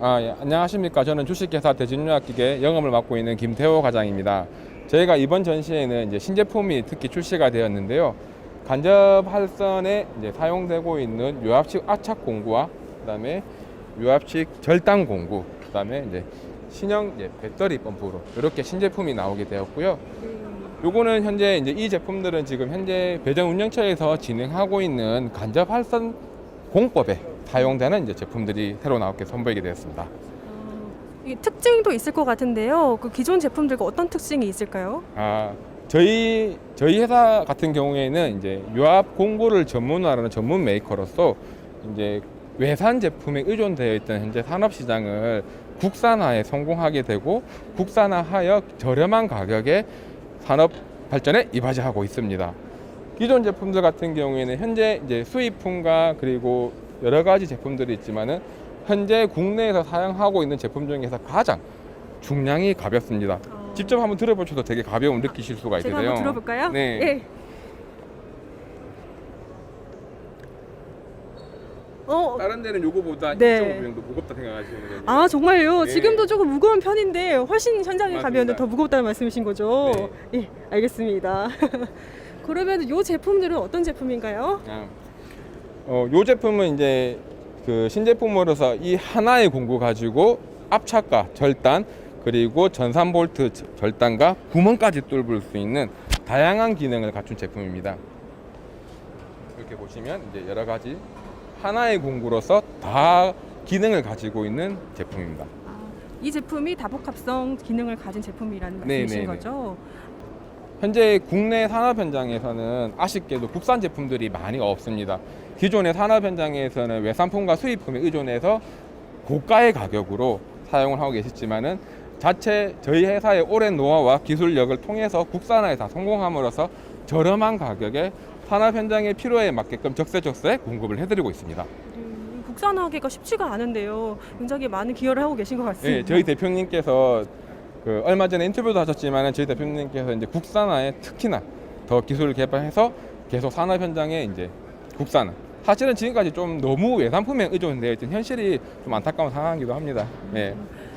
아, 예. 안녕하십니까. 저는 주식회사 대진유학기계 영업을 맡고 있는 김태호 과장입니다. 저희가 이번 전시회는 이제 신제품이 특히 출시가 되었는데요. 간접 활선에 이제 사용되고 있는 유압식 압착 공구와 그다음에 유압식 절단 공구, 그다음에 이제 신형 이제 배터리 펌프로 이렇게 신제품이 나오게 되었고요. 요거는 현재 이제 이 제품들은 지금 현재 배정 운영처에서 진행하고 있는 간접 활선 공법에 사용되는 이제 제품들이 새로 나오게 선보이게 되었습니다. 이 특징도 있을 것 같은데요. 그 기존 제품들과 어떤 특징이 있을까요? 아 저희 저희 회사 같은 경우에는 이제 유압 공구를 전문화하는 전문 메이커로서 이제 외산 제품에 의존되어 있던 현재 산업 시장을 국산화에 성공하게 되고 국산화하여 저렴한 가격에 산업 발전에 이바지하고 있습니다. 기존 제품들 같은 경우에는 현재 이제 수입품과 그리고 여러 가지 제품들이 있지만은 현재 국내에서 사용하고 있는 제품 중에서 가장 중량이 가볍습니다. 어. 직접 한번 들어보셔도 되게 가벼움 느끼실 수가 제가 있으세요. 한번 들어볼까요? 네. 예. 어, 다른 데는 요거보다 네. 2.5 정도 무겁다 생각하시면 돼요. 아 정말요? 네. 지금도 조금 무거운 편인데 훨씬 현장에 맞습니다. 가면 더 무겁다는 말씀이신 거죠? 예, 알겠습니다. 그러면 이 제품들은 어떤 제품인가요? 아, 어, 요 제품은 이제 그 신제품으로서 이 하나의 공구 가지고 압착과 절단 그리고 전산 볼트 저- 절단과 구멍까지 뚫을 수 있는 다양한 기능을 갖춘 제품입니다. 이렇게 보시면 이제 여러 가지 하나의 공구로서 다 기능을 가지고 있는 제품입니다. 이 제품이 다복합성 기능을 가진 제품이라는 네, 말씀이신 네, 네. 거죠? 현재 국내 산업 현장에서는 아쉽게도 국산 제품들이 많이 없습니다. 기존의 산업 현장에서는 외산품과 수입품에 의존해서 고가의 가격으로 사용을 하고 계셨지만은 자체 저희 회사의 오랜 노하우와 기술력을 통해서 국산화에 다 성공함으로써 저렴한 가격에 산업 현장의 필요에 맞게끔 적세적소에 공급을 해드리고 있습니다. 음, 국산화하기가 쉽지가 않은데요. 굉장히 많은 기여를 하고 계신 것 같습니다. 네, 저희 대표님께서 그 얼마 전에 인터뷰도 하셨지만은 저희 대표님께서 이제 국산화에 특히나 더 기술을 개발해서 계속 산업 현장에 이제 국산화. 사실은 지금까지 좀 너무 외산품에 의존되어 있던 현실이 좀 안타까운 상황이기도 합니다. 네.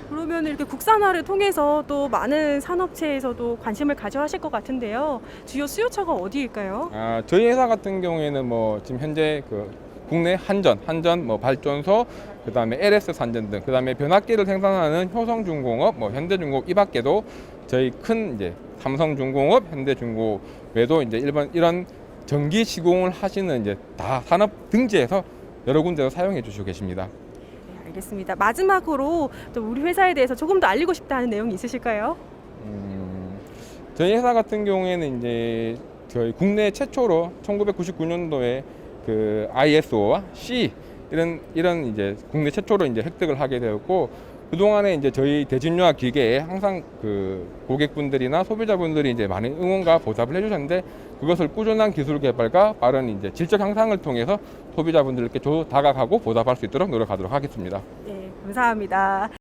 그러면 이렇게 국산화를 통해서 또 많은 산업체에서도 관심을 가져 하실 것 같은데요. 주요 수요처가 어디일까요? 아, 저희 회사 같은 경우에는 뭐 지금 현재 그 국내 한전, 한전 뭐 발전소, 그 다음에 LS 산전 등 그 다음에 변압기를 생산하는 효성중공업, 뭐 현대중공업 이 밖에도 저희 큰 이제 삼성중공업, 현대중공업 외에도 이제 일반 이런 전기 시공을 하시는 이제 다 산업 등지에서 여러 군데서 사용해 주시고 계십니다. 네, 알겠습니다. 마지막으로 또 우리 회사에 대해서 조금 더 알리고 싶다 하는 내용이 있으실까요? 음, 저희 회사 같은 경우에는 이제 저희 국내 최초로 1999년도에 그 ISO와 C 이런 이런 이제 국내 최초로 이제 획득을 하게 되었고 그 동안에 이제 저희 대진유화 기계에 항상 그 고객분들이나 소비자분들이 이제 많은 응원과 보답을 해주셨는데 그것을 꾸준한 기술 개발과 빠른 이제 질적 향상을 통해서 소비자분들께 조 다가가고 보답할 수 있도록 노력하도록 하겠습니다. 네, 감사합니다.